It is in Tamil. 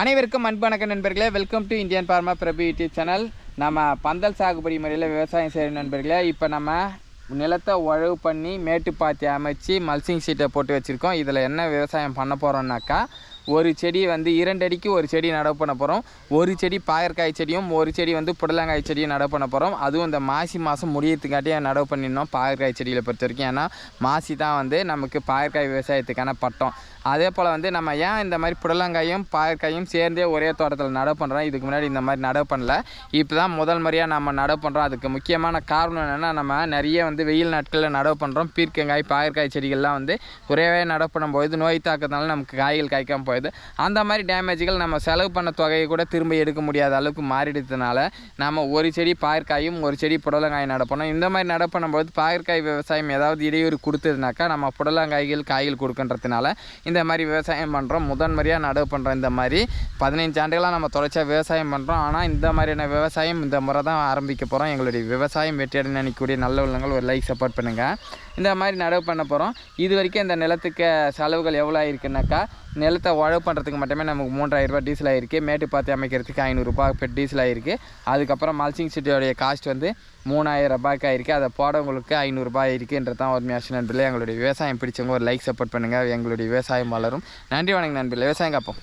அனைவருக்கும் அன்பணக்க நண்பர்களே. Welcome to Indian farmer Prabhu YouTube channel நம்ம பந்தல் சாகுபடி முறையில் விவசாயம் செய்கிற நண்பர்களே இப்போ நம்ம நிலத்தை உழவு பண்ணி மேட்டுப்பாத்தி அமைச்சு மல்சிங் சீட்டை போட்டு வச்சுருக்கோம். இதில் என்ன விவசாயம் பண்ண போகிறோம்னாக்கா ஒரு செடி வந்து இரண்டு அடிக்கு ஒரு செடி நடவு பண்ண போகிறோம் ஒரு செடி பாயற்காய் செடியும் ஒரு செடி வந்து புடலங்காய் செடியும் நடவு பண்ண போகிறோம் அதுவும் இந்த மாசி மாதம் முடியறதுக்காட்டியே நடவு பண்ணிடணும் பாயற்காய் செடியில் பொறுத்த வரைக்கும். ஏன்னா மாசி தான் வந்து நமக்கு பாயற்காய் விவசாயத்துக்கான பட்டம். அதே போல் வந்து நம்ம ஏன் இந்த மாதிரி புடலங்காயும் பாயற்காயும் சேர்ந்தே ஒரே தோட்டத்தில் நடவு பண்ணுறோம் இதுக்கு முன்னாடி இந்த மாதிரி நடவு பண்ணல. இப்போ தான் முதல் முறையாக நம்ம நடவு பண்ணுறோம் அதுக்கு முக்கியமான காரணம் என்னென்னா நம்ம நிறைய வந்து வெயில் நாட்களில் நடவு பண்ணுறோம் பீர்க்கங்காய் பாயற்காய் செடிகள்லாம் வந்து ஒரேவே நடவு பண்ணும்போது நோய் தாக்கத்தினால நமக்கு காய்கள் காய்க்காமல் போயிடுது. அந்த மாதிரி டேமேஜ்கள் நம்ம செலவு பண்ண தொகையை கூட திரும்ப எடுக்க முடியாத அளவுக்கு மாறிடுறதுனால நம்ம ஒரு செடி பாயற்காயும் ஒரு செடி புடலங்காய் நடப்பணும் இந்த மாதிரி நடவு பண்ணும்போது பாயற்காய் விவசாயம் ஏதாவது இடையூறு கொடுத்ததுனாக்கா நம்ம புடலங்காய்கள் காய்கள் கொடுக்குன்றதுனால இந்த மாதிரி விவசாயம் பண்ணுறோம் முதன்முறையாக நடவு பண்ணுறோம் இந்த மாதிரி பதினைஞ்சு ஆண்டுகளாக நம்ம தொடர்ச்சியாக விவசாயம் பண்ணுறோம் ஆனால் இந்த மாதிரியான விவசாயம் இந்த முறை தான் ஆரம்பிக்க போகிறோம் எங்களுடைய விவசாயம் வெற்றியடை நினைக்கக்கூடிய நல்ல உள்ளங்கள் ஒரு லைக் சப்போர்ட் பண்ணுங்கள் இந்த மாதிரி நடவு பண்ண போகிறோம் இது வரைக்கும் இந்த நிலத்துக்கு செலவுகள் எவ்வளோ ஆயிருக்குனாக்கா நிலத்தை உழவு பண்ணுறதுக்கு மட்டுமே நமக்கு மூன்றாயிரம் டீசல் ஆயிருக்கு. மேட்டு பார்த்து அமைக்கிறதுக்கு ஐநூறுரூபா இப்போ டீசல் ஆகிருக்கு அதுக்கப்புறம் மல்சிங் சிட்டியோடைய காஸ்ட் வந்து மூணாயிரம் ரூபாய்க்கு ஆயிருக்கு. அதை போடவங்களுக்கு ஐநூறுரூபா இருக்குன்றது தான் ஒரு மேட்ச் நண்பர்களே. எங்களுடைய விவசாயம் பிடிச்சவங்க ஒரு லைக் சப்போர்ட் பண்ணுங்கள் எங்களுடைய விவசாயம் வளரும். நன்றி வணக்கம் நண்பர்களே. விவசாயம் காப்போம்.